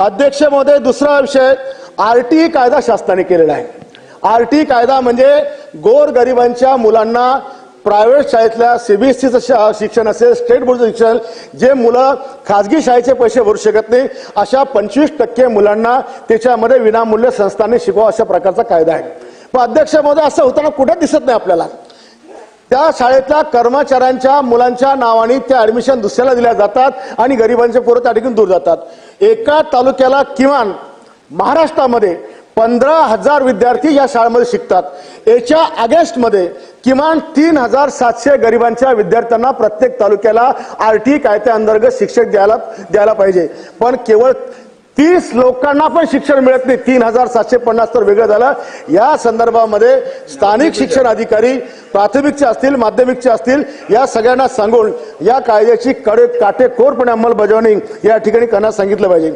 अध्यक्ष महोदय दुसरा विषय आर टी कायदा शासनाने केलेला आहे. आर टी कायदा म्हणजे गोर गरिबांच्या मुलांना प्रायव्हेट शाळेतल्या सीबीएसईचं शिक्षण असेल स्टेट बोर्डचं शिक्षण जे मुलं खाजगी शाळेचे पैसे भरू शकत नाही अशा पंचवीस टक्के मुलांना त्याच्यामध्ये विनामूल्य संस्थांनी शिकवा अशा प्रकारचा कायदा आहे. पण अध्यक्ष महोदय असं होताना कुठं दिसत नाही आपल्याला? त्या शाळेतल्या कर्मचाऱ्यांच्या मुलांच्या नावाने त्या ऍडमिशन दुसऱ्याला दिल्या जातात आणि गरिबांचे पोरं त्या ठिकाणी दूर जातात. एका तालुक्याला किमान महाराष्ट्रामध्ये पंधरा हजार विद्यार्थी या शाळेमध्ये शिकतात. याच्या अगेन्स्टमध्ये किमान तीन हजार सातशे गरिबांच्या विद्यार्थ्यांना प्रत्येक तालुक्याला आर टी कायद्याअंतर्गत शिक्षक द्यायला द्यायला पाहिजे. पण केवळ तीस लोकांना पण शिक्षण मिळत नाही. तीन हजार सातशे पन्नास तर वेगळं झालं. या संदर्भामध्ये स्थानिक शिक्षण अधिकारी प्राथमिकचे असतील माध्यमिकचे असतील या सगळ्यांना सांगून या कायद्याची कडे काटेकोरपणे अंमलबजावणी या ठिकाणी करण्यास सांगितलं पाहिजे.